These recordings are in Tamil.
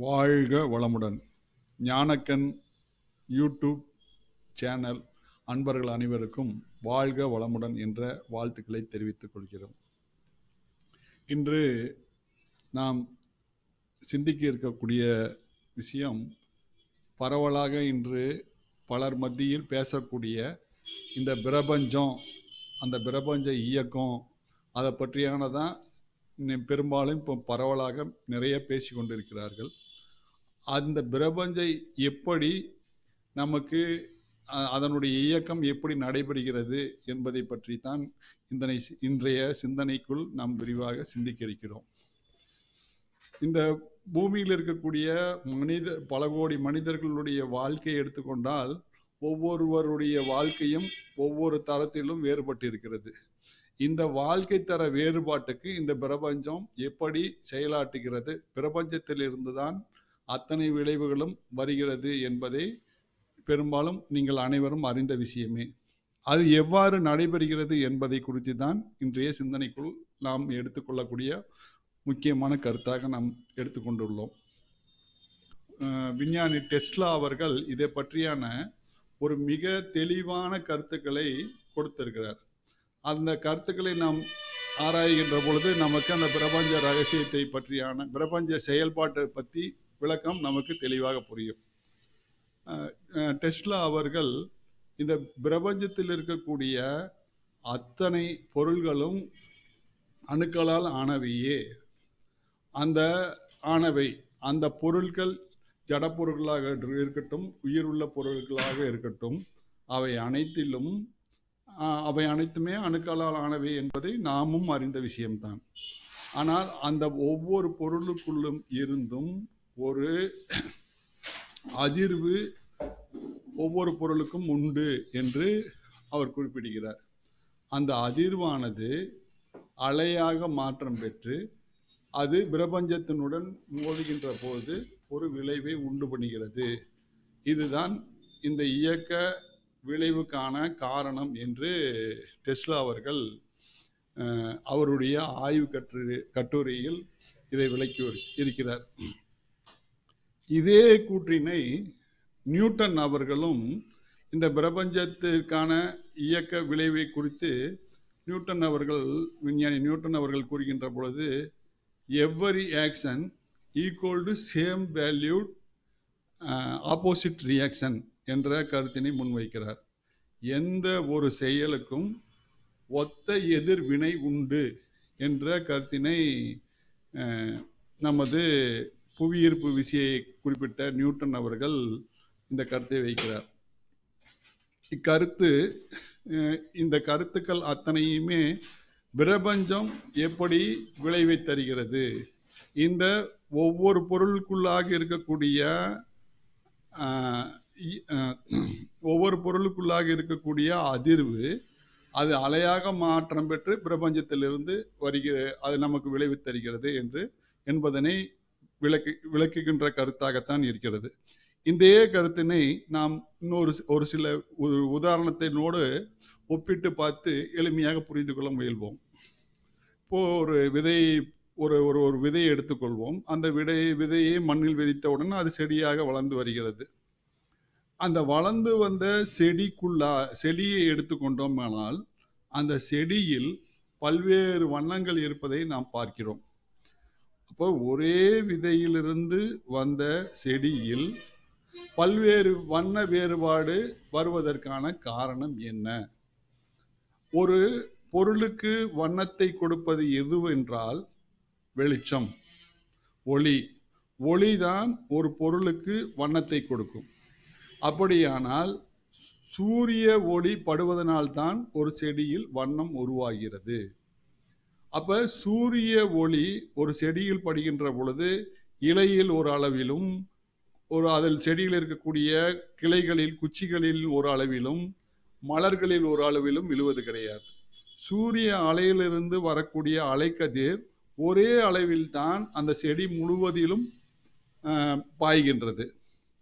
வாழ்க வளமுடன். ஞானக்கன் யூடியூப் சேனல் அன்பர்கள் அனைவருக்கும் வாழ்க வளமுடன் என்ற வாழ்த்துக்களை தெரிவித்துக் கொள்கிறோம். இன்று நாம் சிந்திக்க இருக்கக்கூடிய விஷயம் பரவலாக இன்று பலர் மத்தியில் பேசக்கூடிய இந்த பிரபஞ்சம் அந்த பிரபஞ்ச இயக்கம் அதை பற்றியானதான் பெரும்பாலும் இப்போ பரவலாக நிறைய பேசி கொண்டிருக்கிறார்கள். அந்த பிரபஞ்சம் எப்படி நமக்கு அதனுடைய இயக்கம் எப்படி நடைபெறுகிறது என்பதை பற்றி தான் இந்தனை இன்றைய சிந்தனைக்குள் நாம் விரிவாக சிந்திக்க இருக்கிறோம் இந்த பூமியில் இருக்கக்கூடிய மனித பல கோடி மனிதர்களுடைய வாழ்க்கையை எடுத்துக்கொண்டால் ஒவ்வொருவருடைய வாழ்க்கையும் ஒவ்வொரு தரத்திலும் வேறுபட்டு இருக்கிறது இந்த வாழ்க்கை தர வேறுபாட்டுக்கு இந்த பிரபஞ்சம் எப்படி செயலாட்டுகிறது பிரபஞ்சத்திலிருந்து தான் அத்தனை விளைவுகளும் வருகிறது என்பதை பெரும்பாலும் நீங்கள் அனைவரும் அறிந்த விஷயமே. அது எவ்வாறு நடைபெறுகிறது என்பதை குறித்து தான் இன்றைய சிந்தனைக்குள் நாம் எடுத்துக்கொள்ளக்கூடிய முக்கியமான கருத்தாக நாம் எடுத்துக்கொண்டுள்ளோம். விஞ்ஞானி டெஸ்லா அவர்கள் இதை பற்றியான ஒரு மிக தெளிவான கருத்துக்களை கொடுத்திருக்கிறார். அந்த கருத்துக்களை நாம் ஆராய்கின்ற பொழுது நமக்கு அந்த பிரபஞ்ச ரகசியத்தை பற்றியான பிரபஞ்ச செயல்பாட்டை பற்றி விளக்கம் நமக்கு தெளிவாக புரியும். டெஸ்லா அவர்கள் இந்த பிரபஞ்சத்தில் இருக்கக்கூடிய அத்தனை பொருள்களும் அணுக்களால் ஆனவையே. அந்த ஆனவை அந்த பொருட்கள் ஜட பொருட்களாக இருக்கட்டும் உயிருள்ள பொருட்களாக இருக்கட்டும் அவை அனைத்திலும் அவை அனைத்துமே அணுக்களால் ஆனவை என்பதை நாமும் அறிந்த விஷயம்தான். ஆனால் அந்த ஒவ்வொரு பொருளுக்குள்ளும் இருந்தும் ஒரு அதிர்வு ஒவ்வொரு பொருளுக்கும் உண்டு என்று அவர் குறிப்பிடுகிறார். அந்த அதிர்வானது அலையாக மாற்றம் பெற்று அது பிரபஞ்சத்தினுடன் மோதுகின்ற போது ஒரு விளைவை உண்டு பண்ணுகிறது. இதுதான் இந்த இயக்க விளைவுக்கான காரணம் என்று டெஸ்லா அவர்கள் அவருடைய ஆய்வு கட்டு கட்டுரையில் இதை விளக்கி இருக்கிறார். இதே கூற்றினை நியூட்டன் அவர்களும் இந்த பிரபஞ்சத்திற்கான இயக்க விளைவை குறித்து நியூட்டன் அவர்கள் விஞ்ஞானி நியூட்டன் அவர்கள் கூறுகின்ற பொழுது every action equal to same valued opposite reaction என்ற கருத்தினை முன்வைக்கிறார். எந்த ஒரு செயலுக்கும் ஒத்த எதிர்வினை உண்டு என்ற கருத்தினை uh, நமது புவியீர்ப்பு விசையை குறிப்பிட்ட நியூட்டன் அவர்கள் இந்த கருத்தை வைக்கிறார். இக்கருத்து இந்த கருத்துக்கள் அத்தனையுமே பிரபஞ்சம் எப்படி விளைவை தருகிறது? இந்த ஒவ்வொரு பொருளுக்குள்ளாக இருக்கக்கூடிய ஒவ்வொரு பொருளுக்குள்ளாக இருக்கக்கூடிய அதிர்வு அது அலையாக மாற்றம் பெற்று பிரபஞ்சத்திலிருந்து வருகிற அது நமக்கு விளைவு தருகிறது என்று என்பதனை விளக்கு விளக்குகின்ற கருத்தாகத்தான் இருக்கிறது. இந்தே கருத்தினை நாம் இன்னொரு ஒரு சில உதாரணத்தினோடு ஒப்பிட்டு பார்த்து எளிமையாக புரிந்து கொள்ள முயல்வோம். இப்போ ஒரு விதை ஒரு ஒரு ஒரு விதையை எடுத்துக்கொள்வோம். அந்த விதை விதையை மண்ணில் விதைத்தவுடன் அது செடியாக வளர்ந்து வருகிறது. அந்த வளர்ந்து வந்த செடிக்குள்ளா செடியை எடுத்துக்கொண்டோமானால் அந்த செடியில் பல்வேறு வண்ணங்கள் இருப்பதை நாம் பார்க்கிறோம். அப்போ ஒரே விதையிலிருந்து வந்த செடியில் பல்வேறு வண்ண வேறுபாடு வருவதற்கான காரணம் என்ன? ஒரு பொருளுக்கு வண்ணத்தை கொடுப்பது எதுவென்றால் வெளிச்சம் ஒளி. ஒளிதான் ஒரு பொருளுக்கு வண்ணத்தை கொடுக்கும். அப்படியானால் சூரிய ஒளி படுவதனால்தான் ஒரு செடியில் வண்ணம் உருவாகிறது. அப்போ சூரிய ஒளி ஒரு செடியில் படுகின்ற பொழுது இலையில் ஒரு அளவிலும் ஒரு அதில் செடியில் இருக்கக்கூடிய கிளைகளில் குச்சிகளில் ஒரு அளவிலும் மலர்களில் ஒரு அளவிலும் விழுவது கிடையாது. சூரிய அலையிலிருந்து வரக்கூடிய அலைக்கதிர் ஒரே அளவில் தான் அந்த செடி முழுவதிலும் பாய்கின்றது.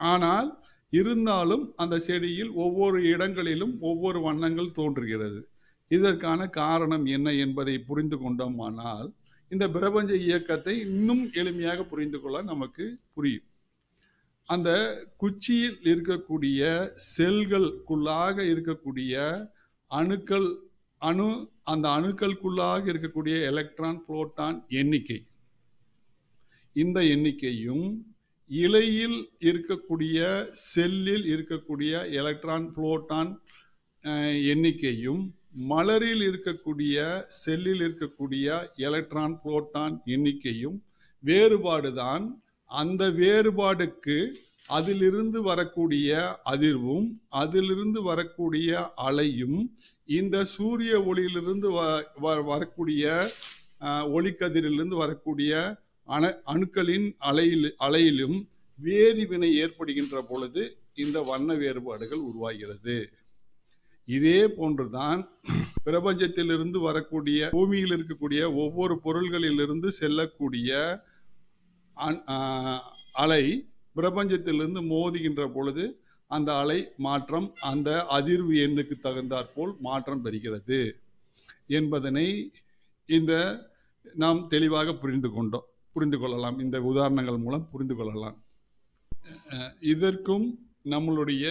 ஆனால் இருந்தாலும் அந்த செடியில் ஒவ்வொரு இடங்களிலும் ஒவ்வொரு வண்ணங்கள் தோன்றுகிறது. இதற்கான காரணம் என்ன என்பதை புரிந்து கொண்டோமானால் இந்த பிரபஞ்ச இயக்கத்தை இன்னும் எளிமையாக புரிந்து கொள்ள நமக்கு புரியும். அந்த குச்சியில் இருக்கக்கூடிய செல்களுக்குள்ளாக இருக்கக்கூடிய அணுக்கள் அணு அந்த அணுக்களுக்குள்ளாக இருக்கக்கூடிய எலக்ட்ரான் புரோட்டான் எண்ணிக்கை. இந்த எண்ணிக்கையும் இலையில் இருக்கக்கூடிய செல்லில் இருக்கக்கூடிய எலக்ட்ரான் புரோட்டான் எண்ணிக்கையும் மலரில் இருக்கக்கூடிய செல்லில் இருக்கக்கூடிய எலக்ட்ரான் புரோட்டான் எண்ணிக்கையும் வேறுபாடுதான். அந்த வேறுபாடுக்கு அதிலிருந்து வரக்கூடிய அதிர்வும் அதிலிருந்து வரக்கூடிய அலையும் இந்த சூரிய ஒளியிலிருந்து வ- வ- வரக்கூடிய ஒளிக்கதிரிலிருந்து வரக்கூடிய அண அணுக்களின் அலையில் அலையிலும் வேதிவினை ஏற்படுகின்ற பொழுது இந்த வண்ண வேறுபாடுகள் உருவாகிறது. இதே போன்றுதான் பிரபஞ்சத்திலிருந்து வரக்கூடிய பூமியில் இருக்கக்கூடிய ஒவ்வொரு பொருள்களிலிருந்து செல்லக்கூடிய அலை பிரபஞ்சத்திலிருந்து மோதுகின்ற பொழுது அந்த அலை மாற்றம் அந்த அதிர்வு எண்ணுக்கு தகுந்தாற்போல் மாற்றம் பெறுகிறது என்பதனை இந்த நாம் தெளிவாக புரிந்து கொண்டோம். புரிந்து கொள்ளலாம். இந்த உதாரணங்கள் மூலம் புரிந்து கொள்ளலாம். இதற்கும் நம்மளுடைய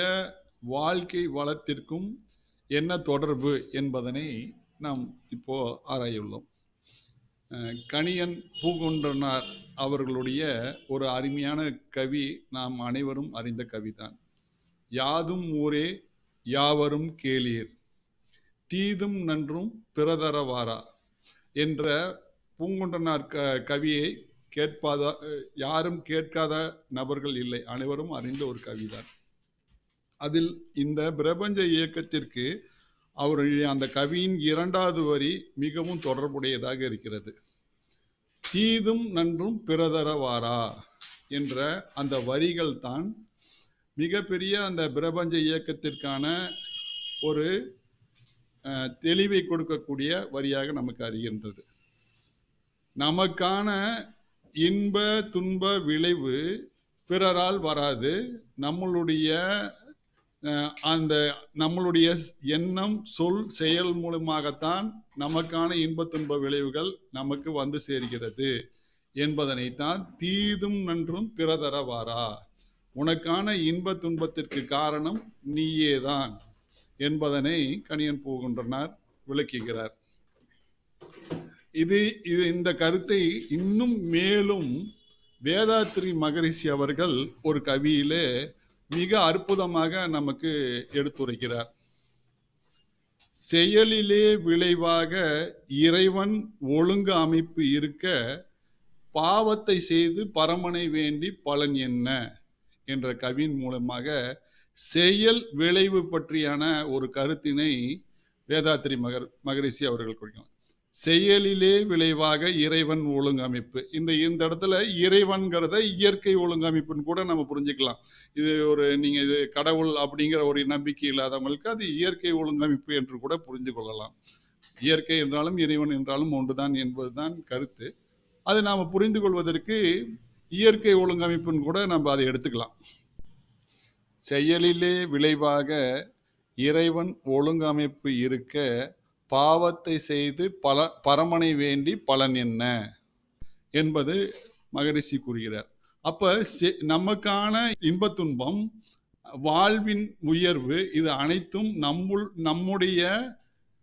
வாழ்க்கை வளத்திற்கும் என்ன தொடர்பு என்பதனை நாம் இப்போ ஆராயுள்ளோம். கணியன் பூங்குன்றனார் அவர்களுடைய ஒரு அருமையான கவி நாம் அனைவரும் அறிந்த கவிதான். யாதும் ஊரே யாவரும் கேளீர். தீதும் நன்றும் பிறதரவாரா என்ற பூங்குன்றனார் க கவியை கேட்பாத யாரும் கேட்காத நபர்கள் இல்லை. அனைவரும் அறிந்த ஒரு கவிதான். அதில் இந்த பிரபஞ்ச இயக்கத்திற்கு அவருடைய அந்த கவியின் இரண்டாவது வரி மிகவும் தொடர்புடையதாக இருக்கிறது. தீதும் நன்றும் பிறதரவாரா என்ற அந்த வரிகள் தான் மிகப்பெரிய அந்த பிரபஞ்ச இயக்கத்திற்கான ஒரு தெளிவை கொடுக்கக்கூடிய வரியாக நமக்கு அறிகின்றது. நமக்கான இன்ப துன்ப விளைவு பிறரால் வராது நம்மளுடைய அந்த நம்மளுடைய எண்ணம் சொல் செயல் மூலமாகத்தான் நமக்கான இன்ப துன்ப விளைவுகள் நமக்கு வந்து சேர்கிறது என்பதனைத்தான் தீதும் நன்றும் பிறதரவாரா? உனக்கான இன்ப துன்பத்திற்கு காரணம் நீயேதான் என்பதனை கணியன் பூகுன்றனார் விளக்குகிறார். இது இது இந்த கருத்தை இன்னும் மேலும் வேதாத்ரி மகரிஷி அவர்கள் ஒரு கவியிலே மிக அற்புதமாக நமக்கு எடுத்துரைக்கிறார். செயலிலே விளைவாக இறைவன் ஒழுங்கு அமைப்பு இருக்க பாவத்தை செய்து பரமனை வேண்டி பலன் என்ன? என்ற கவியின் மூலமாக செயல் விளைவு பற்றியான ஒரு கருத்தினை வேதாத்திரி மகர் மகரிஷி அவர்கள் கொடுக்கிறார் செயலிலே விளைவாக இறைவன் ஒழுங்கமைப்பு. இந்த இந்த இடத்துல இறைவன்கிறத இயற்கை ஒழுங்கமைப்புன்னு கூட நம்ம புரிஞ்சுக்கலாம். இது ஒரு நீங்க இது கடவுள் அப்படிங்கிற ஒரு நம்பிக்கை இல்லாதவங்களுக்கு அது இயற்கை ஒழுங்கமைப்பு என்று கூட புரிந்து கொள்ளலாம். இயற்கை என்றாலும் இறைவன் என்றாலும் ஒன்றுதான் என்பதுதான் கருத்து. அது நாம் புரிந்து கொள்வதற்கு இயற்கை ஒழுங்கமைப்புன்னு கூட நம்ம அதை எடுத்துக்கலாம். செயலிலே விளைவாக இறைவன் ஒழுங்கமைப்பு இருக்க பாவத்தை செய்து பல பரமனை வேண்டி பலன் என்ன? என்பது மகரிஷி கூறுகிறார். அப்ப செ- நமக்கான இன்பத்துன்பம் வாழ்வின் உயர்வு இது அனைத்தும் நம்முள் நம்முடைய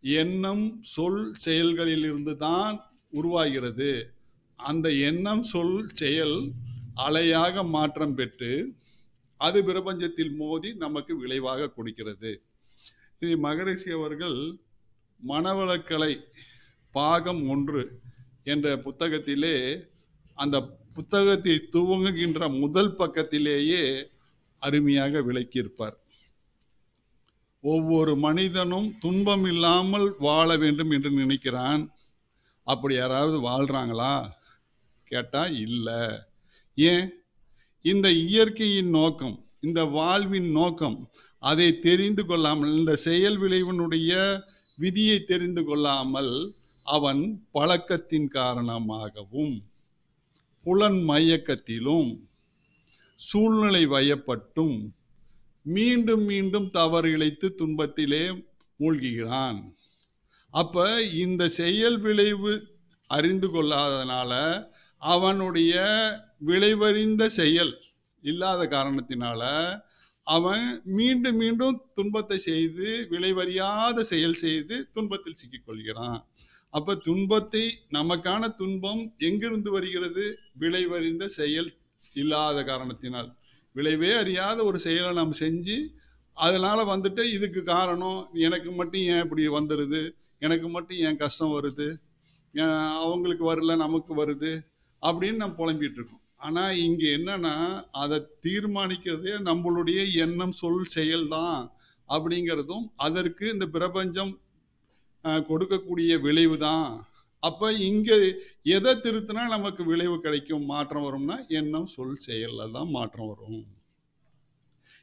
எண்ணம் சொல் செயல்களிலிருந்து தான் உருவாகிறது. அந்த எண்ணம் சொல் செயல் அலையாக மாற்றம் பெற்று அது பிரபஞ்சத்தில் மோதி நமக்கு விளைவாக கொடுக்கிறது. இது மகரிஷி அவர்கள் மனவளக்கலை பாகம் ஒன்று என்ற புத்தகத்திலே அந்த புத்தகத்தை துவங்குகின்ற முதல் பக்கத்திலேயே அருமையாக விளக்கியிருப்பார். ஒவ்வொரு மனிதனும் துன்பம் இல்லாமல் வாழ வேண்டும் என்று நினைக்கிறான். அப்படி யாராவது வாழ்றாங்களா? கேட்டா இல்லை. ஏன்? இந்த இயற்கையின் நோக்கம் இந்த வாழ்வின் நோக்கம் அதை தெரிந்து கொள்ளாமல் இந்த செயல் விளைவினுடைய விதியை தெரிந்து கொள்ளாமல் அவன் பழக்கத்தின் காரணமாகவும் புலன் மயக்கத்திலும் சூழ்நிலை வயப்பட்டும் மீண்டும் மீண்டும் தவறு இழைத்து துன்பத்திலே மூழ்குகிறான். அப்ப இந்த செயல் விளைவு அறிந்து கொள்ளாதனால அவனுடைய விளைவறிந்த செயல் இல்லாத காரணத்தினால அவன் மீண்டும் மீண்டும் துன்பத்தை செய்து விளைவறியாத செயல் செய்து துன்பத்தில் சிக்கிக்கொள்கிறான் அப்ப துன்பத்தை நமக்கான துன்பம் எங்கிருந்து வருகிறது? விளைவறிந்த செயல் இல்லாத காரணத்தினால். விளைவே அறியாத ஒரு செயலை நாம் செஞ்சு அதனால வந்துட்டு இதுக்கு காரணம் எனக்கு மட்டும் ஏன் இப்படி வந்துடுது எனக்கு மட்டும் ஏன் கஷ்டம் வருது? ஏன் அவங்களுக்கு வரல நமக்கு வருது? அப்படின்னு நம்ம புலம்பிட்டு இருக்கோம். ஆனால் இங்கே என்னன்னா அதை தீர்மானிக்கிறதே நம்மளுடைய எண்ணம் சொல் செயல் தான் அப்படிங்கிறதும் அதற்கு இந்த பிரபஞ்சம் கொடுக்கக்கூடிய விளைவு தான். அப்போ இங்கே எதை திருத்தினா நமக்கு விளைவு கிடைக்கும்? மாற்றம் வரும்னா எண்ணம் சொல் செயல்ல தான் மாற்றம் வரும்.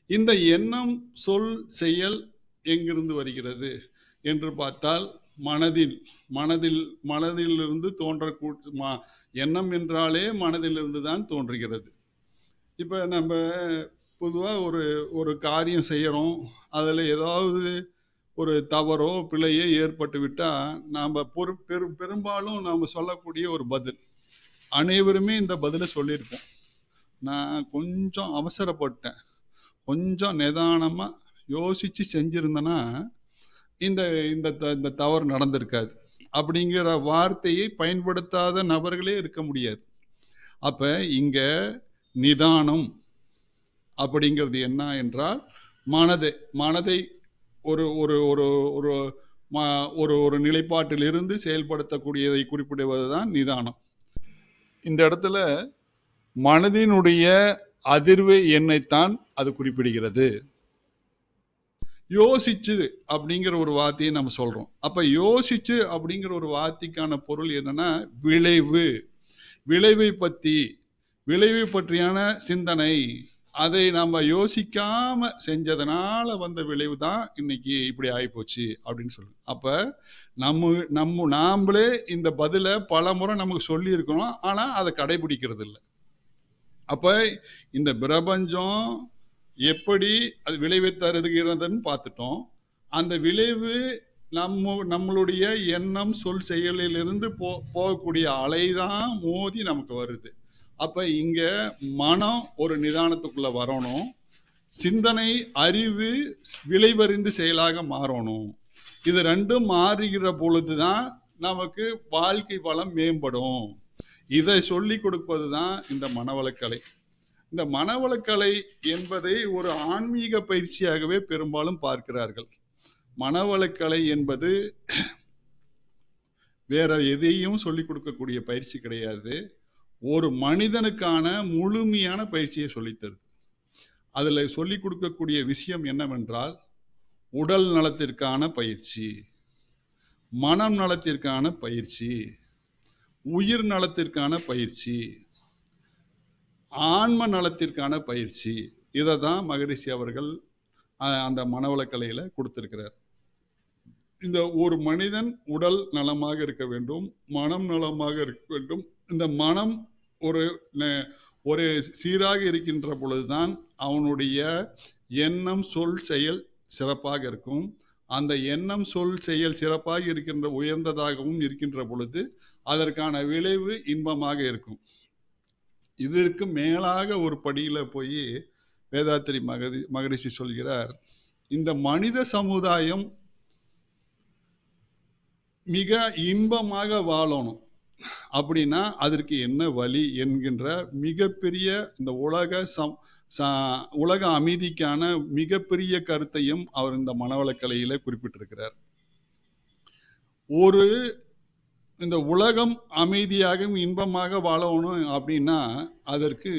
இந்த எண்ணம் சொல் செயல் எங்கிருந்து வருகிறது என்று பார்த்தால் மனதில் மனதில் மனதிலிருந்து தோன்றக்கூ ம- எண்ணம் என்றாலே மனதிலிருந்து தான் தோன்றுகிறது. இப்போ நம்ம பொதுவாக ஒரு ஒரு காரியம் செய்கிறோம் அதில் ஏதாவது ஒரு தவறோ பிழையோ ஏற்பட்டு விட்டால் நாம் பொறு பெரு பெரும்பாலும் நாம் சொல்லக்கூடிய ஒரு பதில். அனைவருமே இந்த பதிலை சொல்லியிருப்போம். நான் கொஞ்சம் அவசரப்பட்டேன். கொஞ்சம் நிதானமாக யோசித்து செஞ்சுருந்தேன்னா இந்த இந்த த- இந்த தவறு நடந்திருக்காது. அப்படிங்கிற வார்த்தையை பயன்படுத்தாத நபர்களே இருக்க முடியாது. அப்போ இங்கே நிதானம் அப்படிங்கிறது என்ன என்றால் மனதை மனதை ஒரு ஒரு ஒரு ஒரு ம- ஒரு ஒரு நிலைப்பாட்டிலிருந்து செயல்படுத்தக்கூடியதை குறிப்பிடுவது தான் நிதானம். இந்த இடத்துல மனதினுடைய அதிர்வு எண்ணைத்தான் அது குறிப்பிடுகிறது. யோசிச்சு அப்படிங்கிற ஒரு வார்த்தையை நம்ம சொல்றோம். அப்ப யோசிச்சு அப்படிங்கிற ஒரு வார்த்தைக்கான பொருள் என்னன்னா விளைவு. விளைவை பத்தி விளைவை பற்றியான சிந்தனை. அதை நம்ம யோசிக்காம செஞ்சதுனால வந்த விளைவு தான் இன்னைக்கு இப்படி ஆகிப்போச்சு அப்படின்னு சொல்லு அப்ப நம்ம நம்ம நாம்ளே இந்த பதிலை பல முறை நமக்கு சொல்லி இருக்கிறோம் ஆனா அதை கடைபிடிக்கிறது இல்லை அப்ப இந்த பிரபஞ்சம் எப்படி அது விளைவை தருகிறதுன்னு பார்த்துட்டோம். அந்த விளைவு நம்ம நம்மளுடைய எண்ணம் சொல் செயலிலிருந்து போ போகக்கூடிய அலை தான் மோதி நமக்கு வருது. அப்போ இங்கே மனம் ஒரு நிதானத்துக்குள்ளே வரணும். சிந்தனை அறிவு விளைவறிந்து செயலாக மாறணும். இது ரெண்டும் மாறுகிற பொழுதுதான் நமக்கு வாழ்க்கை வளம் மேம்படும். இதை சொல்லி கொடுப்பது தான் இந்த மனவளக்கலை. இந்த மனவளக்கலை என்பதை ஒரு ஆன்மீக பயிற்சியாகவே பெரும்பாலும் பார்க்கிறார்கள். மனவளக்கலை என்பது வேற எதையும் சொல்லிக் கொடுக்கக்கூடிய பயிற்சி கிடையாது. ஒரு மனிதனுக்கான முழுமையான பயிற்சியை சொல்லித் தருது. அதில் சொல்லிக் கொடுக்கக்கூடிய விஷயம் என்னவென்றால் உடல் நலத்திற்கான பயிற்சி மனம் நலத்திற்கான பயிற்சி உயிர் நலத்திற்கான பயிற்சி ஆன்ம நலத்திற்கான பயிற்சி. இதை தான் மகரிஷி அவர்கள் அந்த மனவளக்கலையில் கொடுத்துருக்கிறார். இந்த ஒரு மனிதன் உடல் நலமாக இருக்க வேண்டும் மனம் நலமாக இருக்க வேண்டும். இந்த மனம் ஒரு ஒரு சீராக இருக்கின்ற பொழுதுதான் அவனுடைய எண்ணம் சொல் செயல் சிறப்பாக இருக்கும். அந்த எண்ணம் சொல் செயல் சிறப்பாக இருக்கின்ற உயர்ந்ததாகவும் இருக்கின்ற பொழுது அதற்கான விளைவு இன்பமாக இருக்கும். இதற்கு மேலாக ஒரு படியில் போய் வேதாத்திரி மகதி மகரிஷி சொல்கிறார் இந்த மனித சமுதாயம் மிக இன்பமாக வாழணும். அப்படின்னா அதற்கு என்ன வழி என்கின்ற மிகப்பெரிய இந்த உலக சம் ச- உலக அமைதிக்கான மிகப்பெரிய கருத்தையும் அவர் இந்த மனவளக்கலையில குறிப்பிட்டிருக்கிறார். ஒரு இந்த உலகம் அமைதியாகவும் இன்பமாக வாழணும் அப்படின்னா அதற்கு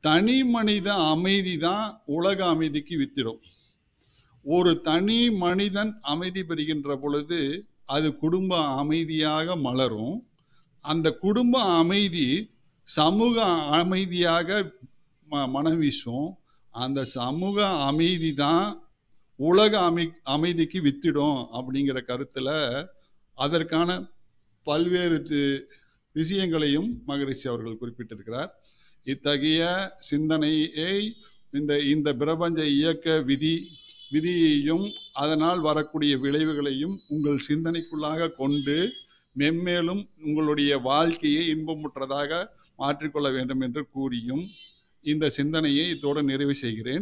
தனி மனித அமைதி தான் உலக அமைதிக்கு வித்திடும். ஒரு தனி மனிதன் அமைதி பெறுகின்ற பொழுது அது குடும்ப அமைதியாக மலரும். அந்த குடும்ப அமைதி சமூக அமைதியாக ம- மனம் வீசும் அந்த சமூக அமைதி தான் உலக அமை அமைதிக்கு வித்திடும் அப்படிங்கிற கருத்தில் அதற்கான பல்வேறு விஷயங்களையும் மகரிஷி அவர்கள் குறிப்பிட்டிருக்கிறார். இத்தகைய சிந்தனையை இந்த இந்த பிரபஞ்ச இயக்க விதி விதியையும் அதனால் வரக்கூடிய விளைவுகளையும் உங்கள் சிந்தனைக்குள்ளாக கொண்டு மென்மேலும் உங்களுடைய வாழ்க்கையை இன்பமுற்றதாக மாற்றிக்கொள்ள வேண்டும் என்று கூறியும் இந்த சிந்தனையை இத்தோடு நிறைவு செய்கிறேன்.